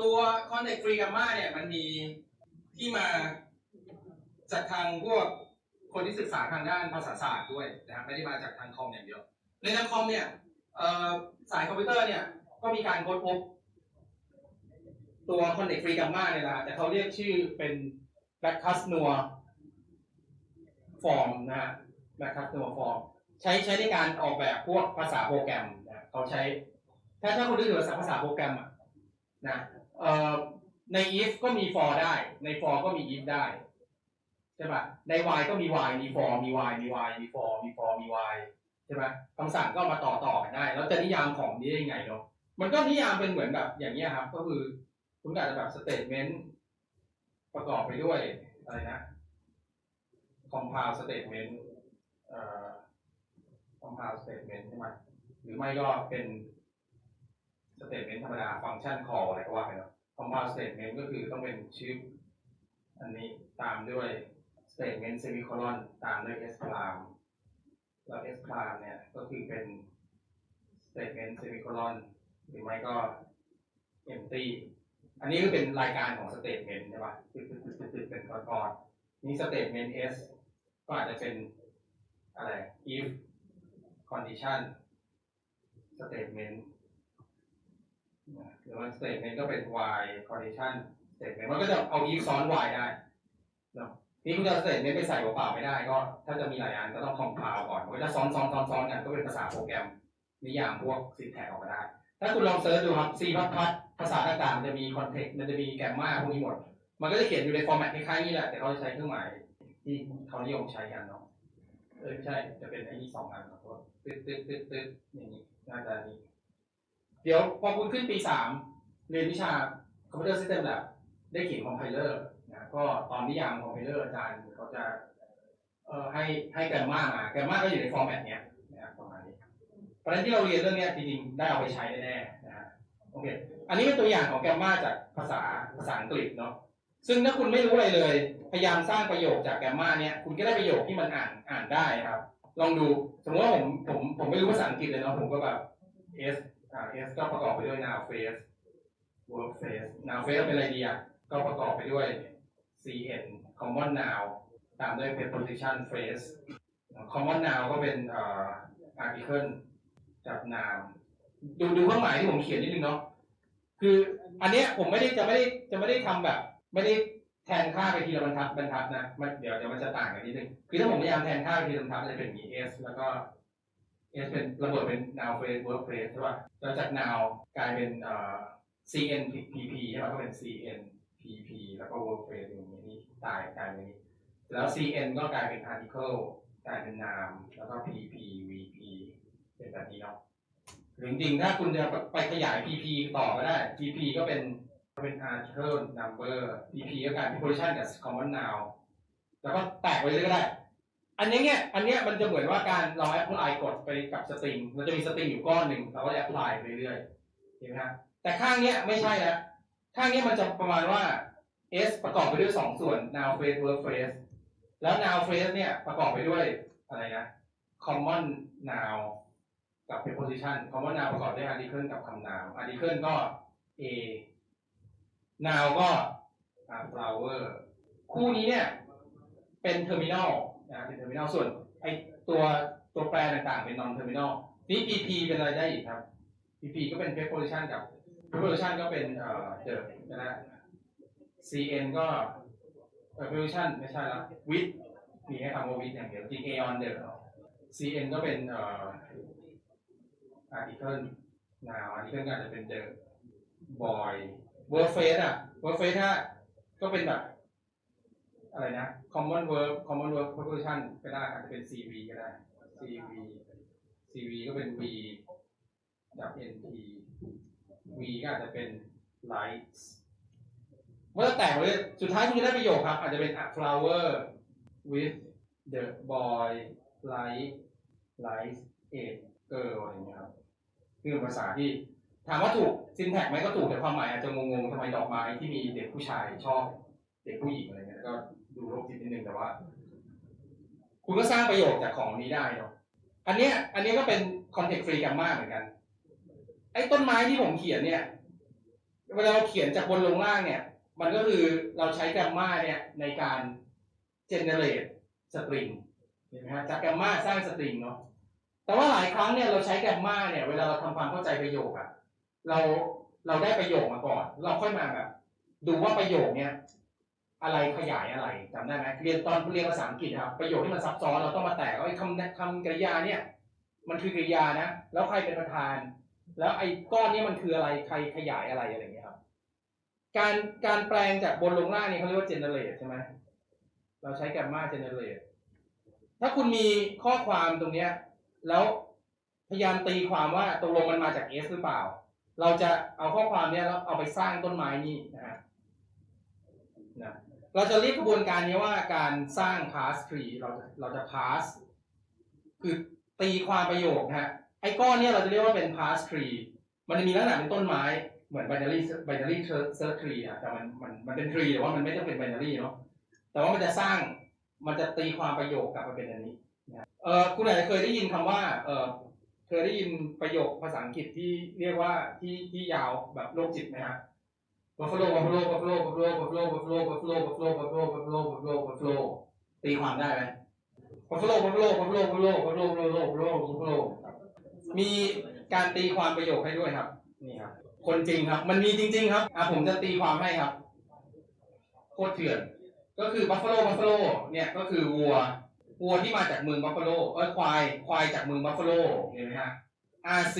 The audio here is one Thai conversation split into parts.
ตัว context free gamma เนี่ยมันมีที่มาจากทางพวกคนที่ศึกษาทางด้านภาษาศาสตร์ด้วยนะครับไม่ได้มาจากทางคอมอย่างเดียว ในทางคอมเนี่ยสายคอมพิวเตอร์เนี่ยก็มีการค้นพบตัว context free gamma เนี่ยแหละฮะแต่เขาเรียกชื่อเป็น black c u s n o r form นะฮะ black c u s n o r form ใช้ใช้ในการออกแบบพวกภาษาโปรแกรมนะเขาใช้ ถ้าถ้าคุณนึกถึงภาษาภาษาโปรแกรมอะนะ ใน if ก็มี for ได้ ใน for ก็มี if ได้ใช่ปะใน while ก็มี while มี for มี while มี while มี for มี for มี while ใช่ปะคำสั่งก็มาต่อต่อกันได้ แล้วจะนิยามของนี้ได้ยังไงเนาะมันก็นิยามเป็นเหมือนแบบอย่างเงี้ครับ ก็คือคุณอาจจะแบบ statement ประกอบไปด้วยอะไรนะ compound statement เอ่อ compound statement ใช่ไหมหรือไม่ก็เป็น สเตทเมนต์ธรรมดาฟังก์ชันคออะไรก็ว่าไปเนาะคอมพาสเตทเมนต์ก็คือต้องเป็นชื่ออันนี้ตามด้วยสเตทเมนต์เซมิโคลอนตามด้วยเอสคลามแล้วเอสคลามเนี่ยก็คือเป็นสเตทเมนต์เซมิโคลอนหรือไม่ก็เอมตี้อันนี้ก็เป็นรายการของสเตทเมนต์ใช่ป่ะเป็นตอนๆนี่สเตทเมนต์เอสก็อาจจะเป็นอะไร if condition statement หรือว่า statement ก็เป็น while condition statement มันก็จะเอา if ซ้อน while ได้เนอะนี่คุณจะ statement ไปใส่เปล่าๆไม่ได้ ก็ ถ้าจะมีหลายอันก็ต้อง compile ก่อนมันก็จะซ้อนซ้อนซ้อนซ้อนกันก็เป็นภาษาโปรแกรมนิยามพวก syntax ออกมาได้ ถ้าคุณลองเซิร์ชดูครับ C พัดพัดภาษาต่างๆมันจะมี context มันจะมีแกมมาพวกนี้หมด มันก็จะเขียนอยู่ใน format คล้ายๆนี้แหละ แต่เขาจะใช้เครื่องหมายที่เขานิยมใช้กันเนาะเออใช่จะเป็นไอ้นี่สองอันขอโทษตึ๊ดตึ๊ดตึ๊ดตึ๊ดอย่างนี้น่าจะนี้ ดี๋ยวพอคุณขึ้นปีสามเรียนวิชาคอมพิวเตอร์ซิสเต็มแบบได้เขียนคอมไพเลอร์นะก็ตอนนิยามคอมไพเลอร์อาจารย์เขาจะเอ่อให้ให้แกรมมามาแกรมมาก็อยู่ในฟอร์แมตเนี้ยนะครับประมาณนี้เพราะฉะนั้นที่เราเรียนเรื่องเนี้ยจริงๆได้เอาไปใช้แน่ๆนะฮะโอเคอันนี้เป็นตัวอย่างของแกรมมาจากภาษาภาษาอังกฤษเนาะซึ่งถ้าคุณไม่รู้อะไรเลย พยายามสร้างประโยคจากแกรมมาเนี่ยคุณก็ได้ประโยคที่มันอ่านอ่านได้ครับ ลองดูสมมติว่าผมผมผมไม่รู้ภาษาอังกฤษเลยเนาะผมก็แบบ s อ่า s ก็ประกอบไปด้วย noun phrase verb phrase noun phrase เป็นอะไรดีอะก็ประกอบไปด้วย cn common noun ตามด้วย preposition phrase common noun ก็เป็นอ่อ article กับ noun ดูดูเครื่องหมายที่ผมเขียนนิดนึงเนาะคืออันเนี้ยผมไม่ได้จะไม่ได้จะไม่ได้ทำแบบ ไม่ได้แทนค่าไปทีละบรรทัดบรรทัดนะมันเดี๋ยวเดี๋ยวมันจะต่างกันนิดนึงคือถ้าผมพยายามแทนค่าไปทีละบรรทัดมันจะเป็นอย่างนี้ s แล้วก็ s เป็นระเบิดเป็น noun phrase verb phrase ใช่ป่ะแล้วจาก noun กลายเป็นเอ่อ cn pp ใช่ป่ะก็เป็น cn pp แล้วก็ verb phrase อย่างนี้นี่ตายกลายเป็นนี้แล้ว cn ก็กลายเป็น article กลายเป็น noun แล้วก็ pp vp เป็นแบบนี้เนาะหรือจริงถ้าคุณจะไปขยาย PP ต่อก็ได้ PP ก็เป็นเป็น article number PP ก็กลายเป็น position กับ common noun แล้วก็แตกไปเลยก็ได้ อันนี้เนี่ยอันเนี้ยมันจะเหมือนว่าการเรา apply กดไปกับ string มันจะมี string อยู่ก้อนหนึ่งเราก็ apply ไปเรื่อยๆเห็นไหมครับแต่ข้างเนี้ยไม่ใช่แล้วข้างเนี้ยมันจะประมาณว่า s ประกอบไปด้วยสองส่วน noun phrase verb phrase แล้ว noun phrase เนี่ยประกอบไปด้วยอะไรนะ common noun กับ preposition common noun ประกอบด้วย article กับคำนาม article ก็ a noun ก็ flower คู่นี้เนี่ยเป็น terminal นะเป็นเทอร์มินอลส่วนไอตัวตัวแปรต่างๆเป็นนอนเทอร์มินอลนี่ PP เป็นอะไรได้อีกครับ PP ก็เป็น p e p o l u t i o n กับ p e p o l u t i o n ก็เป็นเอ่อเจอนะ CN ก็ p e p o l u t i o n ไม่ใช่ละ with มีแค่คำว่า with อย่างเดียวจริงออนเดิม CN ก็เป็นเอ่อ article now article ก็อาจจะเป็นเดอะบอยเบอร์เฟสอะเบอร์เฟสถ้าก็เป็นแบบ อะไรนะ common verb common verb preposition ก็ได้อาจจะเป็น cv ก็ได้ cv cv ก็เป็น v กับ nt v ก็อาจจะเป็น lights เมื่อแตกเลยสุดท้ายคุณจะได้ประโยคครับ อาจจะเป็น a flower with the boy light lights a girl อะไรอย่างเงี้ยครับคือภาษาที่ถามว่าถูก syntax ไหมก็ถูกแต่ความหมายอาจจะงงๆทำไมดอกไม้ที่มีเด็กผู้ชายชอบเด็กผู้หญิงอะไรเงี้ยก็ ดูโรคจิตนิดนึงแต่ว่า คุณก็สร้างประโยชน์จากของนี้ได้เนาะอันเนี้ย อันนี้ก็เป็น context free gamma เหมือนกัน ไอ้ต้นไม้ที่ผมเขียนเนี่ย เวลาเราเขียนจากบนลงล่างเนี่ย มันก็คือเราใช้แกมมาเนี่ยในการ generate string เห็นไหมฮะจากแกมมาสร้างสตริงเนาะแต่ว่าหลายครั้งเนี่ยเราใช้แกมมาเนี่ย เวลาเราทำความเข้าใจประโยคอะเราเราได้ประโยคมาก่อน เราค่อยมาแบบดูว่าประโยคเนี่ย อะไรขยายอะไรจำได้ไหมเรียนตอนเรียนภาษาอังกฤษครับประโยคที่มันซับซ้อนเราต้องมาแตกว่าไอ้คำคำกริยาเนี่ย มันคือกริยานะ แล้วใครเป็นประธาน แล้วไอ้ก้อนนี้มันคืออะไรใครขยายอะไรอะไรอย่างเงี้ยครับ การการแปลงจากบนลงล่างนี่เขาเรียกว่า generate ใช่ไหมเราใช้แกมมา generate ถ้าคุณมีข้อความตรงเนี้ย แล้วพยายามตีความว่าตกลงมันมาจาก S หรือเปล่า เราจะเอาข้อความเนี้ยแล้วเอาไปสร้างต้นไม้นี่นะฮะ เราจะเรียกกระบวนการนี้ว่าการสร้าง pass tree เราจะเราจะ pass คือตีความประโยคนะฮะไอ้ก้อนเนี้ยเราจะเรียกว่าเป็น pass tree มันจะมีลักษณะเป็นต้นไม้เหมือน binary binary search tree อะแต่มันมันมันเป็น tree แต่ว่ามันไม่ต้องเป็น binary เนาะแต่ว่ามันจะสร้างมันจะตีความประโยคกลับมาเป็นอันนี้นะเออคุณอาจจะเคยได้ยินคำว่าเออเคยได้ยินประโยคภาษาอังกฤษที่เรียกว่าที่ที่ยาวแบบโรคจิตไหมฮะ buffalo buffalo buffalo buffalo buffalo buffalo buffalo buffalo buffalo buffalo buffalo buffalo ตีความได้ไหม buffalo buffalo buffalo buffalo buffalo buffalo buffalo buffalo มีการตีความประโยคให้ด้วยครับ นี่ครับ คนจริงครับ มันมีจริง ๆ ครับอะผมจะตีความให้ครับโคตรเถื่อนก็คือ buffalo buffalo เนี่ยก็คือวัววัวที่มาจากเมือง buffalo เอ้ยควายควายจากเมือง buffalo เห็นไหมฮะ RC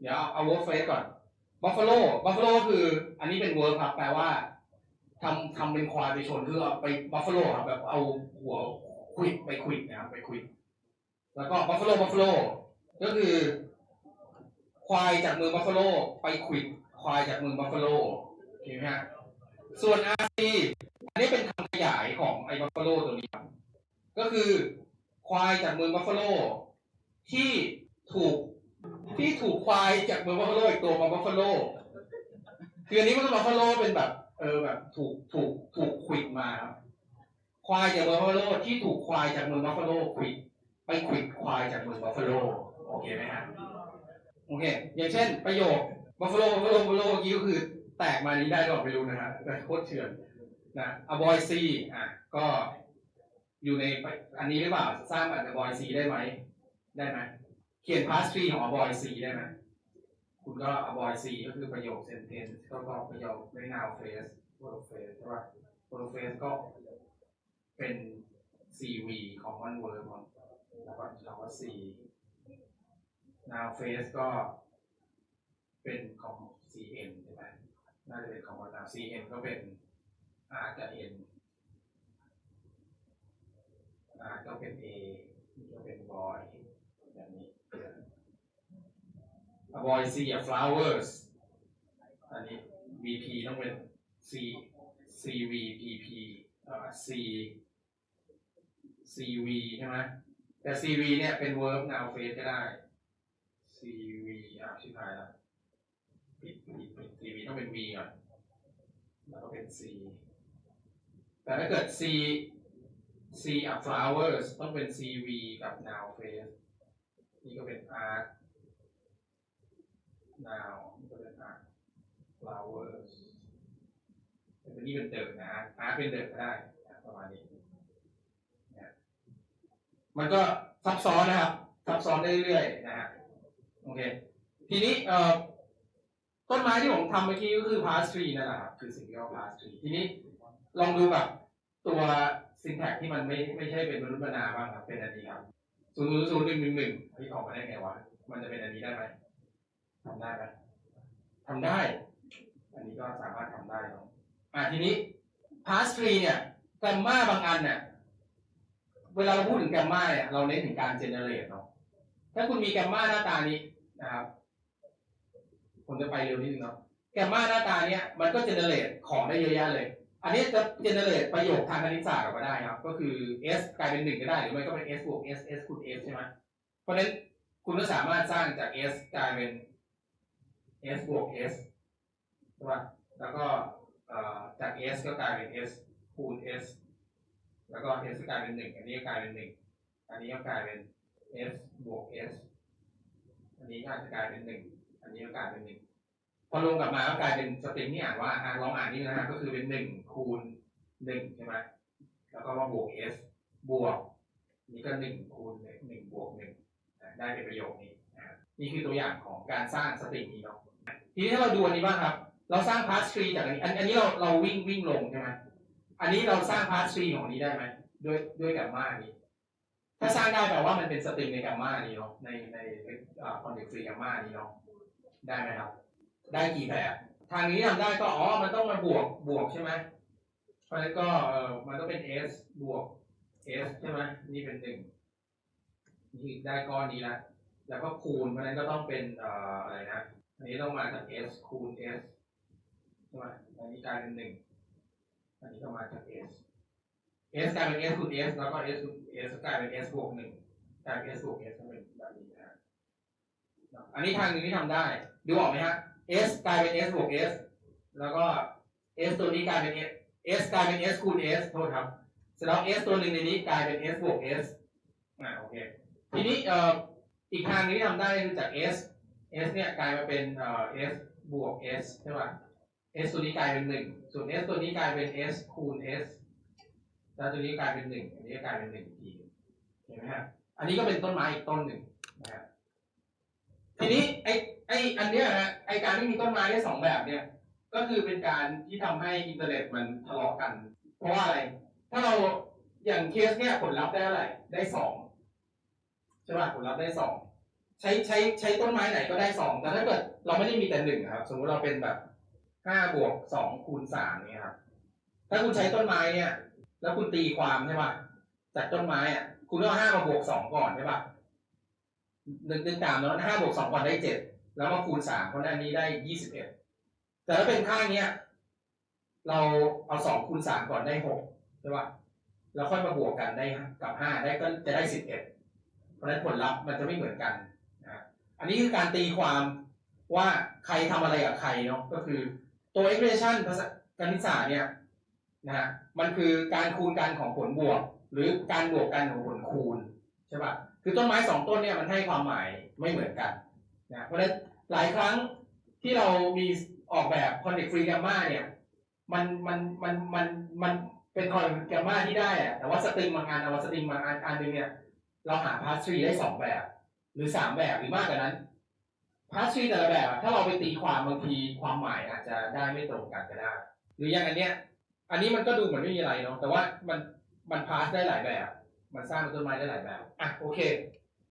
เดี๋ยวเอาเอา word phrase ก่อน buffalo buffalo คือ อันนี้เป็น verb ครับแปลว่าทำทำเป็นควายไปชนคือเอาไป buffalo ครับแบบเอาหัวควิดไปควิดนะครับไปควิดแล้วก็ buffalo buffalo ก็คือ ควายจากเมือง buffalo ไปควิดควายจากเมือง buffalo โอเคไหมฮะส่วน RC อันนี้เป็นคำขยายของไอ้ buffalo ตัวนี้ครับก็คือ ควายจากเมือง buffalo ที่ถูก ที่ถูกควายจากเมือง buffalo อีกตัวมา buffalo คืออันนี้มันก็ buffalo เป็นแบบ เออแบบ ถูกถูกถูกควิดมาครับควายจากเมือง buffalo ที่ถูกควายจากเมือง buffalo ควิดไปควิดควายจากเมือง buffalo โอเคไหมฮะโอเค อย่างเช่น ประโยค buffalo buffalo buffalo เมื่อกี้ก็คือ แตกมานี้ได้หรอไม่รู้นะฮะแต่โคตรเถื่อนนะ a boy c อะก็อยู่ในอันนี้หรือเปล่า สร้างแบบ a boy c ได้ไหมได้ไหม เขียนพาสฟรีของ avoid C ได้ไหมคุณก็ avoid C ก็คือประโยค sentence ก็ประโยค very now phrase verb f a s e ใช่ป่ะ verb phrase ก็เป็น CV ของ one verb แล้วก็คำว่า C now phrase ก็เป็นของ CN ใช่ไหมน่าจะเป็นของ one now CN ก็เป็น R กับ N r ก็เป็น a นี่ก็เป็น boy แบบนี้ a boy see a flowers อันนี้ vp ต้องเป็น c cv pp อ่อ c cv ใช่ไหมแต่ cv เนี่ยเป็น verb now phrase ก็ได้ cv อะชิบหายละปิดปิดปิด cv ต้องเป็น v ก่อนแล้วก็เป็น c แต่ถ้าเกิด c c up flowers ต้องเป็น cv กับ now phrase นี่ก็เป็น art now นี่ก็เป็น art flowers แต่นี่เป็นเดิมนะ art เป็นเดิมก็ได้ประมาณนี้มันก็ซับซ้อนนะครับ ซับซ้อนได้เรื่อยๆนะฮะโอเค ทีนี้เอ่อต้นไม้ที่ผมทำเมื่อกี้ก็คือ pass tree นั่นแหละครับ คือสิ่งที่เรียกว่า pass tree ทีนี้ลองดูแบบตัว syntax ที่มันไม่ไม่ใช่เป็นมนุษย์มนาบ้างครับ เป็นอันนี้ครับศูนย์ศูนย์หนึ่งหนึ่งหนึ่งที่ออกมาได้ไงวะ มันจะเป็นอันนี้ได้ไหม ทำได้ไหมทำได้ อันนี้ก็สามารถทำได้เนาะอะทีนี้ pass tree เนี่ยแกรมมาบางอันเนี่ยเวลาเราพูดถึงแกรมมาเนี่ยเราเน้นถึงการ generate เนาะถ้าคุณมีแกรมมาหน้าตานี้นะครับผมจะไปเร็วนิดนึงเนาะแกรมมาหน้าตาเนี้ยมันก็เจเนเรตของได้เยอะแยะเลย อันนี้จะเจเนเรตประโยคทางคณิตศาสตร์ออกมาได้ครับ ก็คือ s กลายเป็นหนึ่งก็ได้หรือไม่ก็เป็น s บวก s s คูณ s ใช่ไหมเพราะฉะนั้นคุณก็สามารถสร้างจาก s กลายเป็น s บวก s ใช่ปะแล้วก็จาก s ก็กลายเป็น s คูณ s แล้วก็ s ก็กลายเป็นหนึ่งอันนี้ก็กลายเป็นหนึ่งอันนี้ก็กลายเป็น s บวก s อันนี้ก็อาจจะกลายเป็นหนึ่งอันนี้ก็กลายเป็นหนึ่งพอรวมกลับมาก็กลายเป็นสตริงที่อ่านว่าอะลองอ่านนี่นะฮะก็คือเป็นหนึ่งคูณหนึ่งใช่ไหมแล้วก็มาบวก s บวก นี่ก็หนึ่งคูณหนึ่งบวกหนึ่งได้เป็นประโยคนี้นี่คือตัวอย่างของการสร้างสตริงนี้เนาะ ทีนี้ถ้าเราดูอันนี้บ้างครับ เราสร้างพาสทรีจากอันนี้อันนี้เราเราวิ่งวิ่งลงใช่ไหมอันนี้เราสร้างพาสทรีของนี้ได้ไหมด้วยด้วยแกมมานี้ ถ้าสร้างได้แปลว่ามันเป็นสตริงในแกมมานี้เนาะในในคอนเทกต์ฟรีแกมมานี้เนาะได้ไหมครับ ได้กี่แบบทางนี้ทำได้ก็อ๋อมันต้องมาบวกบวกใช่ไหมเพราะนั้นก็เออมันต้องเป็น s บวก s ใช่ไหมนี่เป็นหนึ่งนี่ได้ก้อนนี้ละแล้วก็คูณเพราะนั้นก็ต้องเป็นอออะไรนะ อันนี้ต้องมาจาก s คูณ s ใช่ไหมอันนี้กลายเป็นหนึ่งอันนี้ก็มาจาก s s กลายเป็น s คูณ s แล้วก็ s คูณ s กลายเป็น s บวกหนึ่งกลายเป็น s บวก s ก็เป็นแบบนี้นะอันนี้ทางหนึงที่ทำได้ ดูออกไหมฮะ s กลายเป็น s บวก s แล้วก็ s ตัวนี้กลายเป็น s s กลายเป็น s คูณ s โทษครับเสร็จแล้ว s ตัวหนึ่งในนี้กลายเป็น s บวก s อ่าโอเค ทีนี้เอ่ออีกทางนึงที่ทำได้คือจาก s s เนี่ยกลายมาเป็นเอ่อ s บวก s ใช่ป่ะ s ตัวนี้กลายเป็นหนึ่งส่วน s ตัวนี้กลายเป็น s คูณ s แล้วตัวนี้กลายเป็นหนึ่งอันนี้ก็กลายเป็นหนึ่งอีกทีเห็นไหมฮะอันนี้ก็เป็นต้นไม้อีกต้นหนึ่งนะฮะทีนี้ไอไออันเนี้ยนะไอการที่มีต้นไม้ได้สองแบบเนี่ย ก็คือเป็นการที่ทำให้อินเทอร์เน็ตมันทะเลาะกัน เพราะว่าอะไร ถ้าเราอย่างเคสเนี่ยผลลัพธ์ได้เท่าไรได้สองใช่ป่ะผลลัพธ์ได้สอง ใช้ใช้ใช้ต้นไม้ไหนก็ได้สองแต่ถ้าเกิดเราไม่ได้มีแต่หนึ่งครับ สมมติเราเป็นแบบห้าบวกสองคูณสามเนี่ยครับถ้าคุณใช้ต้นไม้เนี่ย แล้วคุณตีความใช่ป่ะจากต้นไม้อะคุณเอาห้ามาบวกสองก่อนใช่ป่ะหนึ่งหนึ่งตามแล้วห้าบวกสองก่อนได้เจ็ดแล้วมาคูณสามเพราะนั้นนนี้ได้ยี่สิบเอ็ดแต่ถ้าเป็นข้างเนี้ยเราเอาสองคูณสามก่อนได้หกใช่ป่ะแล้วค่อยมาบวกกันได้กับห้าได้ก็จะได้สิบเอ็ดเพราะฉะนั้นผลลัพธ์มันจะไม่เหมือนกัน อันนี้คือการตีความว่าใครทำอะไรกับใครเนาะก็คือตัว expression ภาษาคณิตศาสตร์เนี่ยนะฮะมันคือการคูณกันของผลบวก หรือการบวกกันของผลคูณใช่ป่ะคือต้นไม้สองต้นเนี่ยมันให้ความหมายไม่เหมือนกันนะเพราะฉะนั้นหลายครั้งที่เรามีออกแบบ context free gamma เนี่ยมันมันมันมันมันเป็นคอนแกมมาที่ได้อะแต่ว่าสตริงบางอันเอาว่าสตริงบางอันอันหนึงเนี่ยเราหาพาสทรีได้สองแบบ หรือสามแบบหรือมากกว่านั้นพาสทีแต่ละแบบถ้าเราไปตีความบางทีความหมายอาจจะได้ไม่ตรงกันก็ได้ หรืออย่างอันเนี้ย อันนี้มันก็ดูเหมือนไม่มีอะไรเนาะแต่ว่ามันมันพาสได้หลายแบบ มันสร้างต้นไม้ได้หลายแบบอะโอเค